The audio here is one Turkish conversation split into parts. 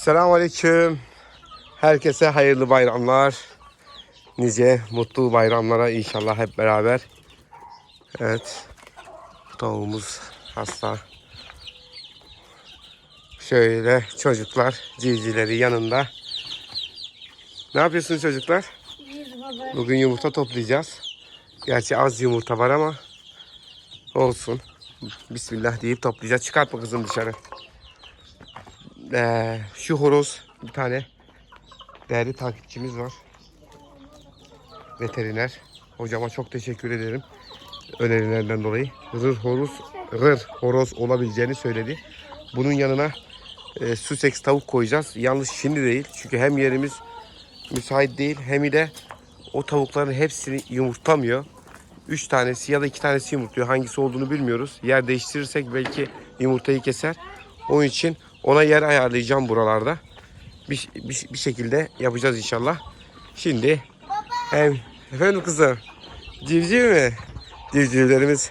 Selamünaleyküm. Herkese hayırlı bayramlar. Nice mutlu bayramlara inşallah hep beraber. Evet. Tavuğumuz hasta. Şöyle çocuklar civcivleri yanında. Ne yapıyorsunuz çocuklar? Bugün yumurta toplayacağız. Gerçi az yumurta var ama olsun. Bismillah deyip toplayacağız. Çıkartma kızım dışarı. Ee, şu horoz bir tane değerli takipçimiz var. Veteriner. Hocama çok teşekkür ederim. Önerilerden dolayı. Rır horoz, rır horoz olabileceğini söyledi. Bunun yanına e, Sussex tavuk koyacağız. Yalnız şimdi değil. Çünkü hem yerimiz müsait değil hem de o tavukların hepsini yumurtlamıyor. 3 tanesi ya da 2 tanesi yumurtluyor. Hangisi olduğunu bilmiyoruz. Yer değiştirirsek belki yumurtayı keser. Onun için ona yer ayarlayacağım buralarda. Bir, bir, bir şekilde yapacağız inşallah. Şimdi hem efendim kızım civciv mi? Civcivlerimiz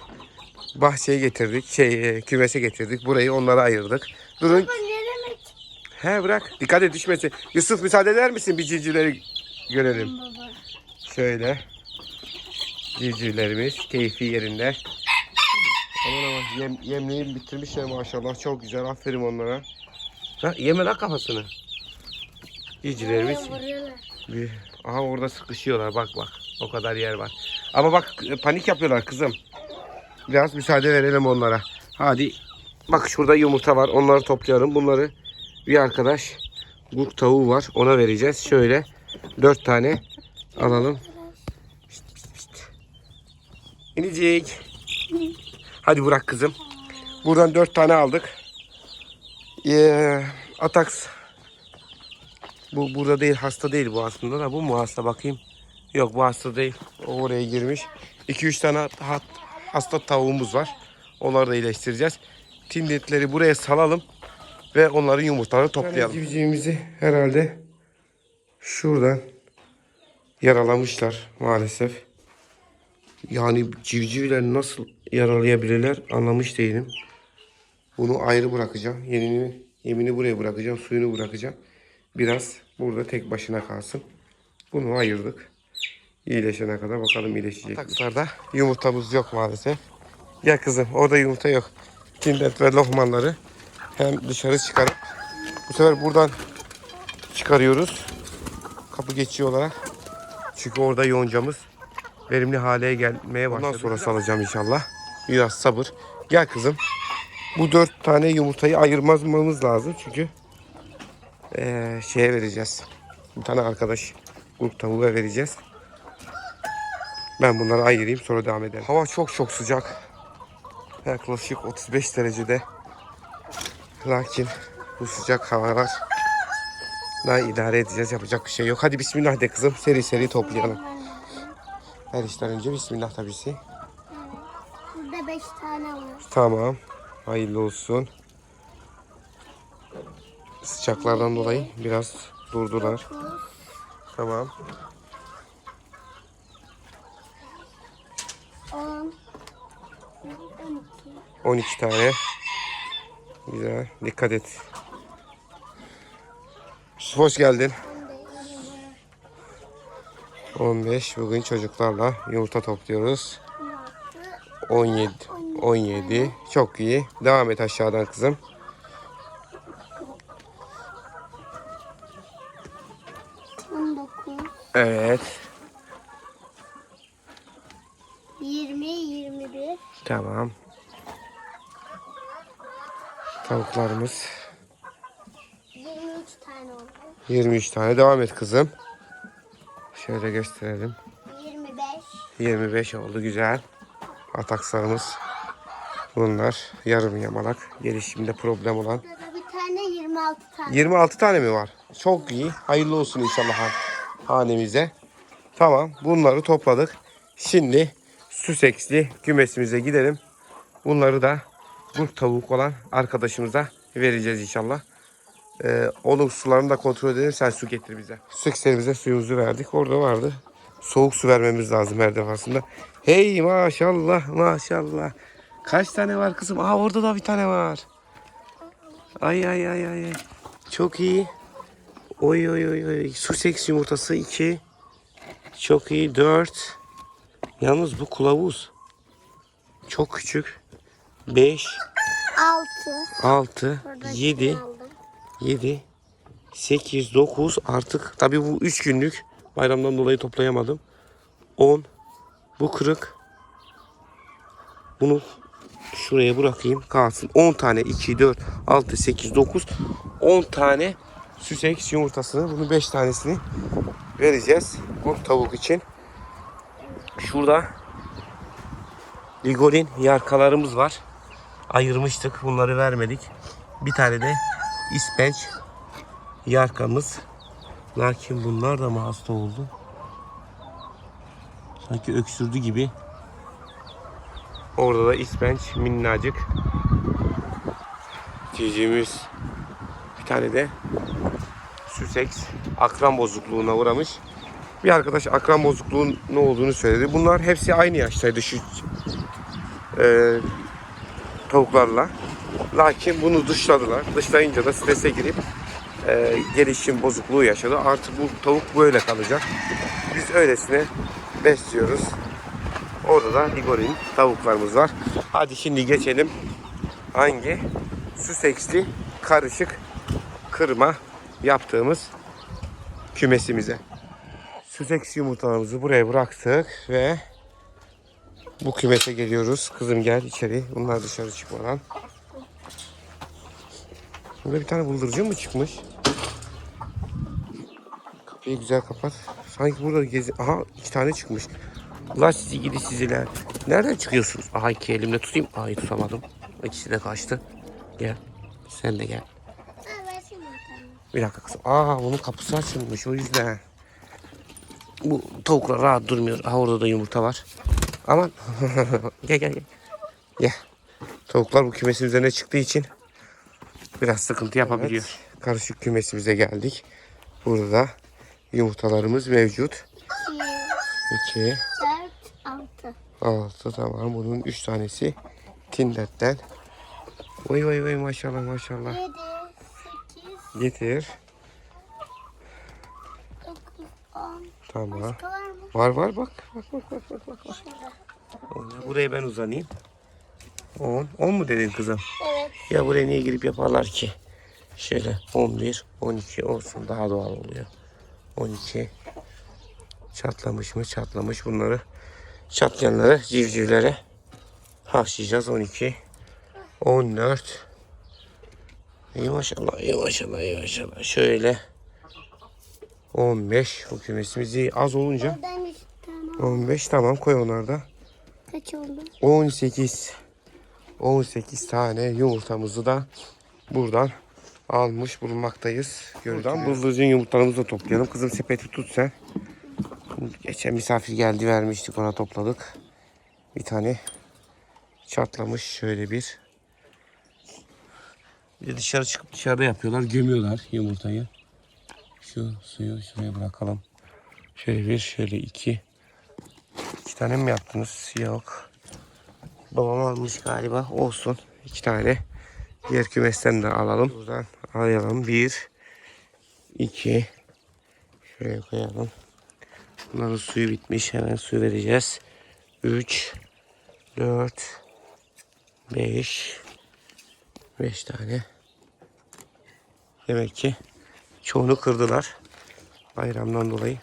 bahçeye getirdik. Şey e, kümese getirdik. Burayı onlara ayırdık. Durun. Baba ne demek He bırak. Dikkat et düşmesin. Yusuf müsaade eder misin bir civcivleri görelim. baba? Şöyle. Civcivlerimiz keyfi yerinde. Aman aman yem, yemliği bitirmişler maşallah. Çok güzel. Aferin onlara. Ha, yeme lan kafasını. Vuruyorlar. Bir, aha orada sıkışıyorlar. Bak bak. O kadar yer var. Ama bak panik yapıyorlar kızım. Biraz müsaade verelim onlara. Hadi. Bak şurada yumurta var. Onları toplayalım. Bunları bir arkadaş gurk tavuğu var. Ona vereceğiz. Şöyle dört tane alalım. Pişt, pişt, pişt. İnicik. Hadi bırak kızım. Buradan dört tane aldık. Ee. Bu burada değil hasta değil bu aslında da bu mu hasta bakayım. Yok bu hasta değil. O oraya girmiş. 2-3 tane hat, hasta tavuğumuz var. Onları da iyileştireceğiz. Tindetleri buraya salalım ve onların yumurtalarını toplayalım. Civcivimizi herhalde şuradan yaralamışlar maalesef. Yani civcivler nasıl yaralayabilirler anlamış değilim. Bunu ayrı bırakacağım. Yenini, yemini buraya bırakacağım. Suyunu bırakacağım. Biraz burada tek başına kalsın. Bunu ayırdık. İyileşene kadar bakalım iyileşecek mi? Takslarda yumurtamız yok maalesef. Gel kızım orada yumurta yok. Tindet ve lohmanları hem dışarı çıkarıp bu sefer buradan çıkarıyoruz. Kapı geçici olarak. Çünkü orada yoncamız verimli hale gelmeye başladı. Ondan sonra salacağım inşallah. Biraz sabır. Gel kızım. Bu dört tane yumurtayı ayırmamız lazım çünkü eee, şeye vereceğiz. Bir tane arkadaş grup tavuğa vereceğiz. Ben bunları ayırayım sonra devam edelim. Hava çok çok sıcak. Yaklaşık 35 derecede. Lakin bu sıcak havalar daha idare edeceğiz. Yapacak bir şey yok. Hadi bismillah de kızım. Seri seri toplayalım. Her işten önce bismillah tabisi. Burada beş tane var. Tamam. Hayırlı olsun. Sıcaklardan dolayı biraz durdular. Tamam. on, on iki, 12 tane. Güzel. Dikkat et. Hoş geldin. on beş, 15. Bugün çocuklarla yumurta topluyoruz. On altı, 17. 17. Çok iyi. Devam et aşağıdan kızım. Evet. yirmi, yirmi bir, Tamam. Tavuklarımız yirmi üç tane oldu. 23 tane. Devam et kızım. Şöyle gösterelim. Yirmi beş, 25 oldu güzel. Atakslarımız bunlar. Yarım yamalak. Gelişimde problem olan. bir tane yirmi altı tane. 26 tane mi var? Çok iyi. Hayırlı olsun inşallah han- hanemize. Tamam bunları topladık. Şimdi Suseksli kümesimize gidelim. Bunları da kurt tavuk olan arkadaşımıza vereceğiz inşallah. Ee, onun sularını da kontrol edelim. Sen su getir bize. Susekslerimize suyumuzu verdik. Orada vardı. Soğuk su vermemiz lazım her defasında. Hey maşallah maşallah. Kaç tane var kızım? Aa orada da bir tane var. Ay ay ay ay. ay. Çok iyi. Oy oy oy oy. Sussex yumurtası 2. Çok iyi 4. Yalnız bu kılavuz. Çok küçük. 5, 6. 6, 7, 7, 8, 9 artık. Tabii bu 3 günlük. Bayramdan dolayı toplayamadım. 10. Bu kırık. Bunu şuraya bırakayım kalsın. 10 tane 2, 4, 6, 8, 9, 10 tane süseks yumurtasını. Bunu 5 tanesini vereceğiz. Bu tavuk için. Şurada Ligolin yarkalarımız var. Ayırmıştık. Bunları vermedik. Bir tane de ispenç yarkamız. Lakin bunlar da mı hasta oldu? Sanki öksürdü gibi. Orada da ispenç minnacık. Cicimiz. Bir tane de Sussex akran bozukluğuna uğramış. Bir arkadaş akran bozukluğun ne olduğunu söyledi. Bunlar hepsi aynı yaştaydı şu e, tavuklarla. Lakin bunu dışladılar. Dışlayınca da strese girip e, gelişim bozukluğu yaşadı. Artık bu tavuk böyle kalacak. Biz öylesine besliyoruz. Orada da Ligorin tavuklarımız var. Hadi şimdi geçelim. Hangi? Sussex'li karışık kırma yaptığımız kümesimize. Sussex yumurtalarımızı buraya bıraktık ve bu kümese geliyoruz. Kızım gel içeri. Bunlar dışarı çıkmadan. Burada bir tane bıldırcın mı çıkmış? Kapıyı güzel kapat. Sanki burada gezi... Aha iki tane çıkmış. Ulan sizi gidi siziler. Nereden çıkıyorsunuz? Aha iki elimle tutayım. Ay tutamadım. İkisi de kaçtı. Gel. Sen de gel. Bir dakika kızım. Aa bunun kapısı açılmış o yüzden. Bu tavuklar rahat durmuyor. Aha orada da yumurta var. Aman. gel gel gel. Gel. Tavuklar bu kümesin üzerine çıktığı için biraz sıkıntı yapabiliyor. Karışık kümesimize geldik. Burada da yumurtalarımız mevcut. 2, 2, 4, 6. 6 tamam. Bunun 3 tanesi Tinder'den. Oy oy oy maşallah maşallah. 7, 8, Getir. 9, 10. Tamam. Başka var mı? Var var bak. Bak bak bak bak Buraya ben uzanayım. 10. 10 mu dedin kızım? Evet. Ya buraya niye girip yaparlar ki? Şöyle 11, 12 olsun daha doğal oluyor. 12. Çatlamış mı? Çatlamış. Bunları çatlayanları civcivlere haşlayacağız. 12. 14. İyi maşallah, iyi maşallah, iyi maşallah. Şöyle 15. Bu kümesimiz iyi. Az olunca Buradaymış. Tamam. 15 tamam koy onları da. Kaç oldu? 18 18 tane yumurtamızı da buradan almış bulunmaktayız. Buradan bıldırcın yumurtalarımızı da toplayalım. Kızım sepeti tut sen. Geçen misafir geldi vermiştik ona topladık. Bir tane çatlamış şöyle bir. Bir dışarı çıkıp dışarıda yapıyorlar. Gömüyorlar yumurtayı. Şu suyu şuraya bırakalım. Şöyle bir, şöyle iki. İki tane mi yaptınız? Yok. Babam almış galiba. Olsun. İki tane. Diğer kümesten de alalım. Buradan alalım. Bir. iki. Şuraya koyalım. Bunların suyu bitmiş. Hemen su vereceğiz. Üç. Dört. Beş. Beş tane. Demek ki çoğunu kırdılar. Bayramdan dolayı.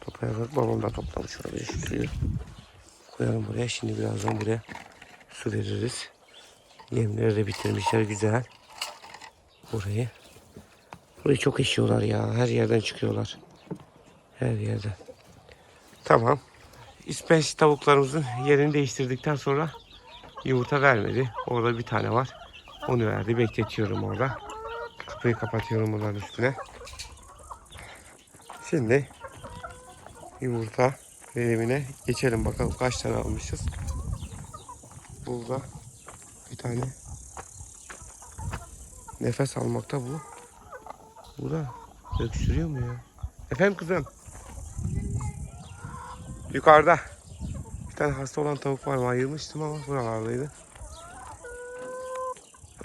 Toplayarak babam da toplamış suyu. Koyalım buraya. Şimdi birazdan buraya su veririz. Yemleri de bitirmişler güzel. Burayı. Burayı çok eşiyorlar ya. Her yerden çıkıyorlar. Her yerden. Tamam. İspenç tavuklarımızın yerini değiştirdikten sonra yumurta vermedi. Orada bir tane var. Onu verdi. Bekletiyorum orada. Kapıyı kapatıyorum bunların üstüne. Şimdi yumurta verimine geçelim bakalım kaç tane almışız. Burada bir tane nefes almakta bu. Bu da öksürüyor mu ya? Efendim kızım? Yukarıda. Bir tane hasta olan tavuk var mı? Ayırmıştım ama buralardaydı.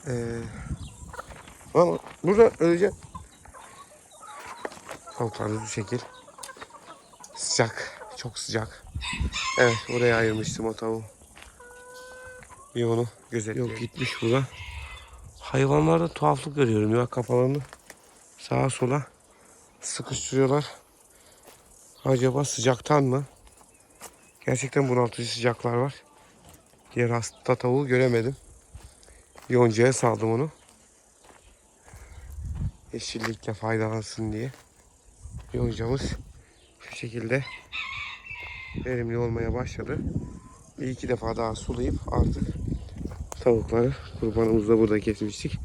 Ee, ama burada öleceğim. Tavuklarımız bu şekil. Sıcak. Çok sıcak. Evet oraya ayırmıştım o tavuğu. Bir onu gözetliyorum. Yok gitmiş bu da. Hayvanlarda tuhaflık görüyorum ya kafalarını sağa sola sıkıştırıyorlar. Acaba sıcaktan mı? Gerçekten bunaltıcı sıcaklar var. Diğer hasta tavuğu göremedim. Yoncaya saldım onu. Yeşillikle faydalansın diye. Yoncamız şu şekilde verimli olmaya başladı. Bir iki defa daha sulayıp artık tavukları kurbanımızı da burada kesmiştik.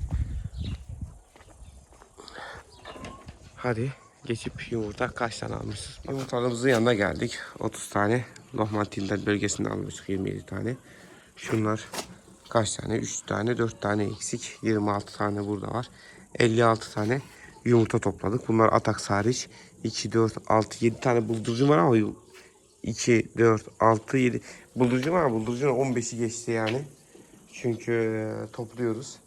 Hadi geçip yumurta kaç tane almışız? Yumurtalarımızın yanına geldik. 30 tane Lohman bölgesinde almıştık 27 tane. Şunlar kaç tane? 3 tane 4 tane eksik. 26 tane burada var. 56 tane yumurta topladık. Bunlar atak hariç. 2, 4, 6, 7 tane buldurucu var ama 2, 4, 6, 7 buldurucu var ama buldurucunun 15'i geçti yani. Çünkü e, topluyoruz.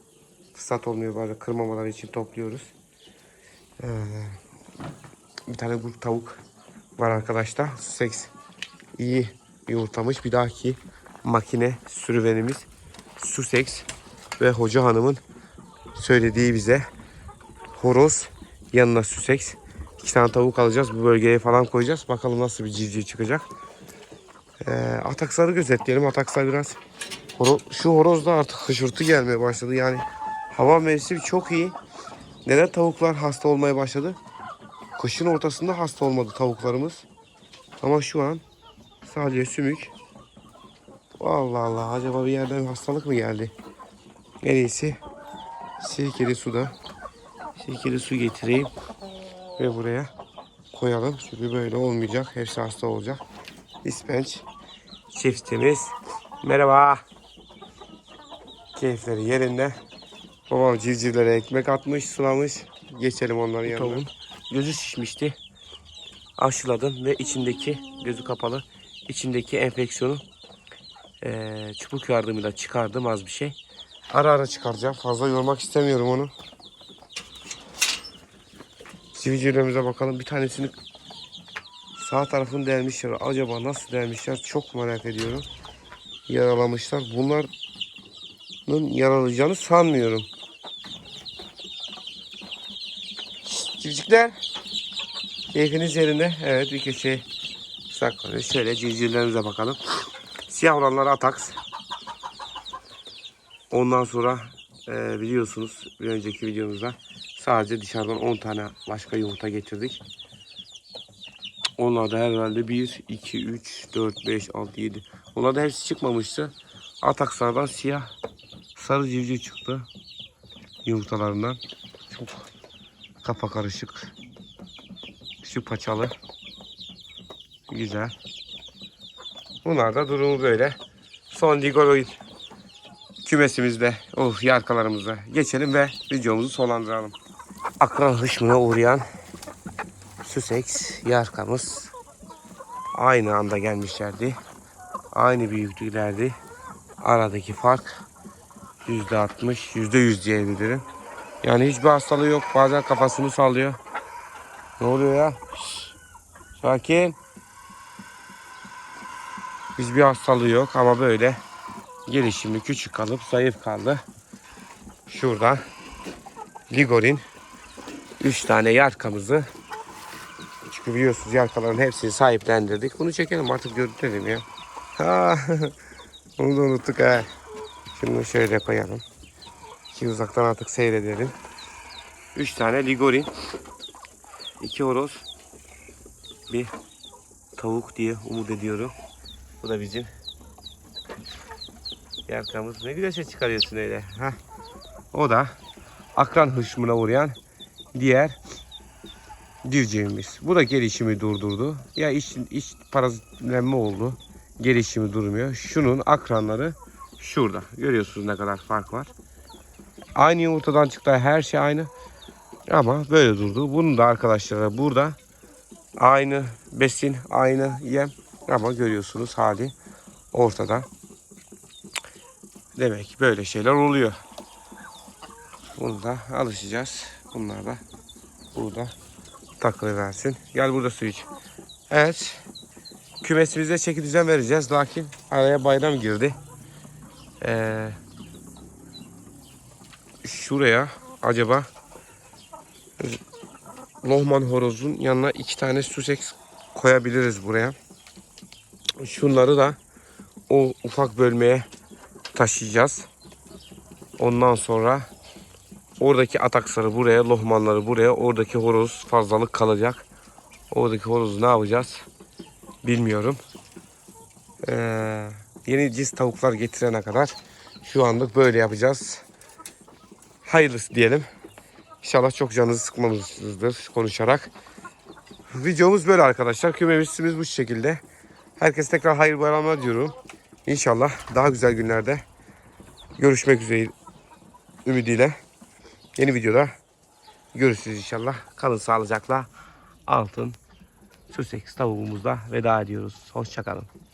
Fırsat olmuyor böyle kırmamaları için topluyoruz. Ee, bir tane bu tavuk var arkadaşlar. Sussex iyi yumurtlamış. Bir dahaki makine sürüvenimiz Sussex ve hoca hanımın söylediği bize horoz yanına Sussex. İki tane tavuk alacağız. Bu bölgeye falan koyacağız. Bakalım nasıl bir civciv çıkacak. Ee, ataksları gözetleyelim. Atakslar biraz horo şu horozda artık hışırtı gelmeye başladı. Yani hava mevsimi çok iyi. Neden tavuklar hasta olmaya başladı? Kışın ortasında hasta olmadı tavuklarımız. Ama şu an salya sümük. Allah Allah acaba bir yerden hastalık mı geldi? En iyisi sirkeli suda sirkeli su getireyim ve buraya koyalım. Çünkü böyle olmayacak. Hepsi hasta olacak. İspenç çiftimiz. Merhaba. Keyifleri yerinde. Babam civcivlere ekmek atmış, sulamış. Geçelim onların yanına. Tavuğun gözü şişmişti. Aşıladım ve içindeki gözü kapalı içindeki enfeksiyonu eee, çubuk yardımıyla çıkardım az bir şey. Ara ara çıkaracağım. Fazla yormak istemiyorum onu. Civcivlerimize bakalım. Bir tanesini sağ tarafını delmişler. Acaba nasıl delmişler? Çok merak ediyorum. Yaralamışlar. Bunların yaralayacağını sanmıyorum. Civcikler. Keyfiniz yerinde. Evet bir köşeye saklanıyor. Şöyle civcivlerimize bakalım. Siyah olanlar ataks. Ondan sonra e, biliyorsunuz bir önceki videomuzda sadece dışarıdan 10 tane başka yumurta getirdik. Onlar da herhalde 1, 2, 3, 4, 5, 6, 7. Onlar da hepsi çıkmamıştı. Atakslardan siyah sarı civciv çıktı. Yumurtalarından. Çok kafa karışık. Şu paçalı. Güzel. Bunlar da durumu böyle. Son Digoroid kümesimizde, oh yarkalarımızda geçelim ve videomuzu sonlandıralım. Akran hışmına uğrayan Sussex yarkamız aynı anda gelmişlerdi. Aynı büyüklüklerdi. Aradaki fark %60, %100 diyebilirim. Yani hiçbir hastalığı yok. Bazen kafasını sallıyor. Ne oluyor ya? Şşş. Sakin. Hiçbir hastalığı yok ama böyle gelişimi küçük kalıp zayıf kaldı. Şuradan Ligor'in 3 tane yarkamızı çünkü biliyorsunuz yarkaların hepsini sahiplendirdik. Bunu çekelim artık görüntüledim ya. Ha, onu da unuttuk ha. Şunu şöyle koyalım. Ki uzaktan artık seyredelim. 3 tane Ligorin. 2 horoz. Bir tavuk diye umut ediyorum. Bu da bizim yarkamız. Ne güzel ses çıkarıyorsun öyle. Heh. O da akran hışmına uğrayan diğer civcivimiz. Bu da gelişimi durdurdu. Ya iç, iç parazitlenme oldu. Gelişimi durmuyor. Şunun akranları şurada. Görüyorsunuz ne kadar fark var. Aynı yumurtadan çıktı. Her şey aynı. Ama böyle durdu. Bunun da arkadaşlara burada aynı besin, aynı yem. Ama görüyorsunuz hali ortada. Demek ki böyle şeyler oluyor. Bunu da alışacağız. Bunlar da burada takılıversin. Gel burada su iç. Evet. Kümesimize çeki düzen vereceğiz. Lakin araya bayram girdi. Ee, şuraya acaba Lohman horozun yanına iki tane Sussex koyabiliriz buraya. Şunları da o ufak bölmeye taşıyacağız. Ondan sonra oradaki ataksları buraya, lohmanları buraya, oradaki horoz fazlalık kalacak. Oradaki horozu ne yapacağız? Bilmiyorum. Ee, yeni cins tavuklar getirene kadar şu anlık böyle yapacağız. Hayırlısı diyelim. İnşallah çok canınızı sıkmamışızdır konuşarak. Videomuz böyle arkadaşlar. Kümemizimiz bu şekilde. Herkese tekrar hayırlı bayramlar diyorum. İnşallah daha güzel günlerde görüşmek üzere ümidiyle. Yeni videoda görüşürüz inşallah. Kalın sağlıcakla. Altın Sussex tavuğumuzla veda ediyoruz. Hoşçakalın.